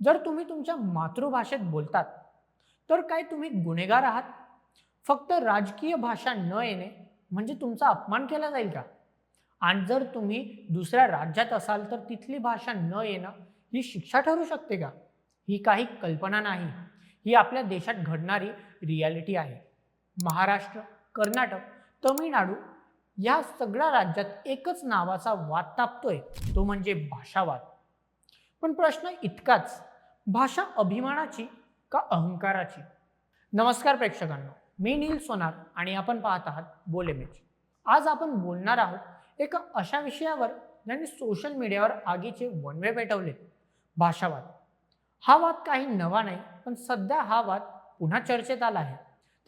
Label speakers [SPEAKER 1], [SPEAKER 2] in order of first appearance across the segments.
[SPEAKER 1] जर तुम्ही तुमच्या मातृभाषेत बोलतात तर काय तुम्ही गुन्हेगार आहात? फक्त राजकीय भाषा न येणे म्हणजे तुमचा अपमान केला जाईल का? आणि जर तुम्ही दुसऱ्या राज्यात असाल तर तिथली भाषा न येणं ही शिक्षा ठरू शकते का? ही काही कल्पना नाही. ही आपल्या देशात घडणारी रियालिटी आहे. महाराष्ट्र कर्नाटक तमिळनाडू या सगळ्या राज्यात एकच नावाचा वाद तापतोय. तो म्हणजे भाषावाद. पण प्रश्न इतकाच. भाषा अभिमानाची का अहंकाराची? नमस्कार प्रेक्षकांनो. मी नील सोनार आणि आपण पाहत आहात बोलेमेच आज आपण बोलणार आहोत एका अशा विषयावर ज्यांनी सोशल मीडियावर आगीचे वनवे पेटवले भाषावाद. हा वाद काही नवा नाही पण सध्या हा वाद पुन्हा चर्चेत आला आहे.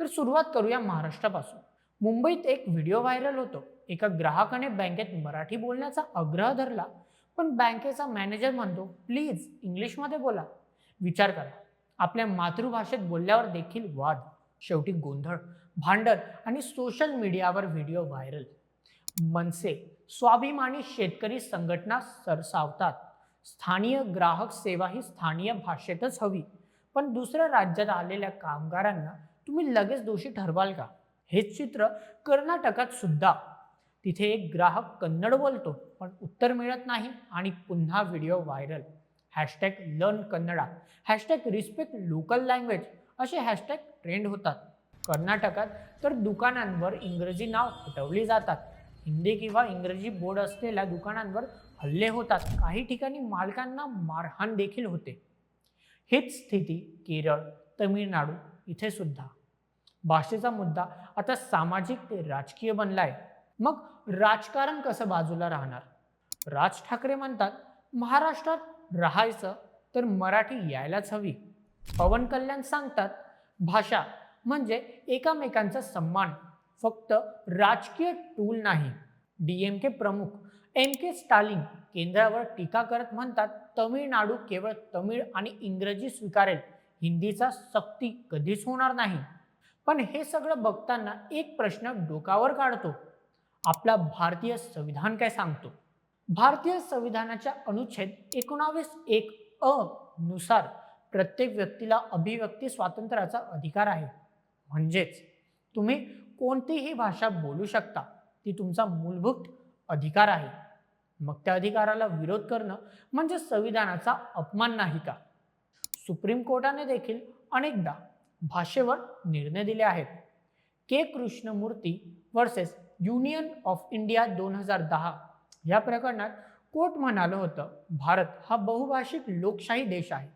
[SPEAKER 1] तर सुरुवात करूया महाराष्ट्रापासून. मुंबईत एक व्हिडिओ व्हायरल होतो. एका ग्राहकाने बँकेत मराठी बोलण्याचा आग्रह धरला पण बँकेचा मॅनेजर म्हणतो प्लीज इंग्लिशमध्ये बोला. विचार करा. आपल्या मातृभाषेत बोलल्यावर देखील वाद शेवटी गोंधळ भांडण आणि सोशल मीडियावर व्हिडिओ व्हायरल. मनसे स्वाभिमानी शेतकरी संघटना सरसावतात. स्थानीय ग्राहक सेवा ही स्थानीय भाषेतच हवी. पण दुसऱ्या राज्यात आलेल्या कामगारांना तुम्ही लगेच दोषी ठरवाल का? हेच चित्र कर्नाटकात सुद्धा. तिथे एक ग्राहक कन्नड बोलतो पण उत्तर मिळत नाही आणि पुन्हा video viral. Hashtag learn Kannada. Hashtag respect local language. असे हॅशटॅग ट्रेंड होतात. कर्नाटकात तर दुकानांवर इंग्रजी नाव हटवली जातात. हिंदी किंवा इंग्रजी बोर्ड असलेल्या दुकानांवर हल्ले होतात. काही ठिकाणी मालकांना मारहाण देखील होते. हीच स्थिती केरळ तमिळनाडू इथे सुद्धा. भाषेचा मुद्दा आता सामाजिक ते राजकीय बनलाय. मग राजकारण कसं बाजूला राहणार? राज ठाकरे म्हणतात महाराष्ट्रात राहायचं तर मराठी यायलाच हवी. पवन कल्याण सांगतात भाषा म्हणजे एकामेकांचा सन्मान फक्त राजकीय टूल नाही. डी एम के प्रमुख एम के स्टालिन केंद्रावर टीका करत म्हणतात तमिळनाडू केवळ तमिळ आणि इंग्रजी स्वीकारेल. हिंदीचा सक्ती कधीच होणार नाही. पण हे सगळं बघताना एक प्रश्न डोकावर काढतो. आपला भारतीय संविधान काय सांगतो? भारतीय संविधानाच्या अनुच्छेद एकोणावीस एक अ नुसार प्रत्येक व्यक्तीला अभिव्यक्ती स्वातंत्र्याचा अधिकार आहे. म्हणजेच तुम्ही कोणतीही भाषा बोलू शकता ती तुमचा मूलभूत अधिकार आहे. मग त्या अधिकाराला विरोध करणं म्हणजे संविधानाचा अपमान नाही का? सुप्रीम कोर्टाने देखील अनेकदा भाषेवर निर्णय दिले आहेत. K. Krishnamurthy versus Union of India दोन हजार दहा. या प्रकरणात कोर्ट म्हणालं होतं भारत हा बहुभाषिक लोकशाही देश आहे.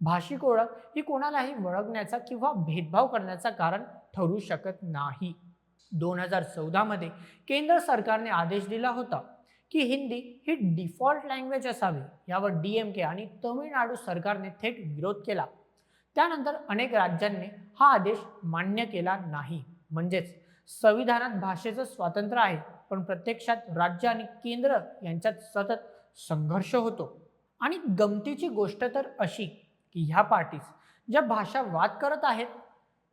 [SPEAKER 1] भाषिक ओळख ही कोणालाही वळगण्याचा किंवा भेदभाव करण्याचा कारण ठरू शकत नाही. दोन हजार चौदामध्ये केंद्र सरकारने आदेश दिला होता की हिंदी ही डिफॉल्ट लँग्वेज असावी यावर डी एम के आणि तमिळनाडू सरकारने थेट विरोध केला. त्यानंतर अनेक राज्यांनी हा आदेश मान्य केला नाही. म्हणजेच संविधानात भाषेचं स्वातंत्र्य आहे पण प्रत्यक्षात राज्य आणि केंद्र यांच्यात सतत संघर्ष होतो. आणि गमतीची गोष्ट तर अशी की ह्या पार्टीज ज्या भाषा वाद करत आहेत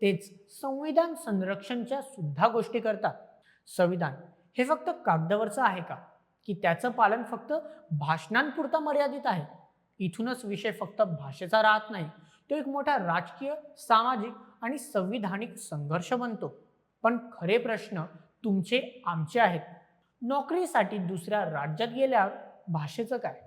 [SPEAKER 1] तेच संविधान संरक्षणच्या सुद्धा गोष्टी करतात. संविधान हे फक्त कागदावरचं आहे का? की त्याचं पालन फक्त भाषणांपुरता मर्यादित आहे. इथूनच विषय फक्त भाषेचा राहत नाही. तो एक मोठा राजकीय सामाजिक आणि संविधानिक संघर्ष बनतो. पण खरे प्रश्न तुमचे आमचे आहेत. नोकरीसाठी दुसऱ्या राज्यात गेल्यावर भाषेचं काय?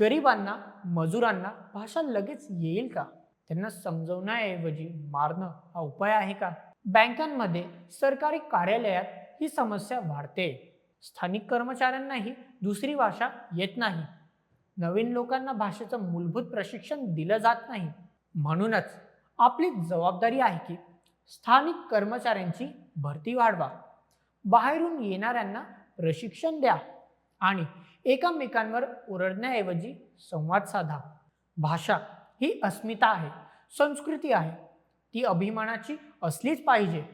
[SPEAKER 1] गरिबांना मजुरांना भाषा लगेच येईल का? त्यांना समजवण्याऐवजी मारणं हा उपाय आहे का? बँकांमध्ये सरकारी कार्यालयात ही समस्या वाढते. स्थानिक कर्मचाऱ्यांनाही दुसरी भाषा येत नाही. नवीन लोकांना भाषेचं मूलभूत प्रशिक्षण दिलं जात नाही. म्हणूनच आपली जबाबदारी आहे की स्थानिक कर्मचाऱ्यांची भरती वाढवा. बाहेरून येणाऱ्यांना प्रशिक्षण द्या आणि एकामेकांवर ओरडण्याऐवजी संवाद साधा. भाषा ही अस्मिता आहे संस्कृती आहे. ती अभिमानाची असलीच पाहिजे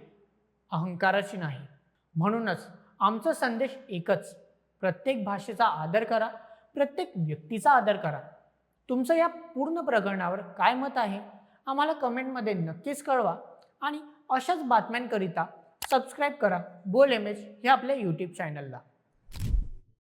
[SPEAKER 1] अहंकाराची नाही. म्हणूनच आमचा संदेश एकच. प्रत्येक भाषेचा आदर करा. प्रत्येक व्यक्तीचा आदर करा. तुमचं या पूर्ण प्रकरणावर काय मत आहे? आम्हाला कमेंटमध्ये नक्कीच कळवा आणि अशाच बातम्यांकरिता सबस्क्राईब करा. बोल एम एच हे आपल्या यूट्यूब चॅनलला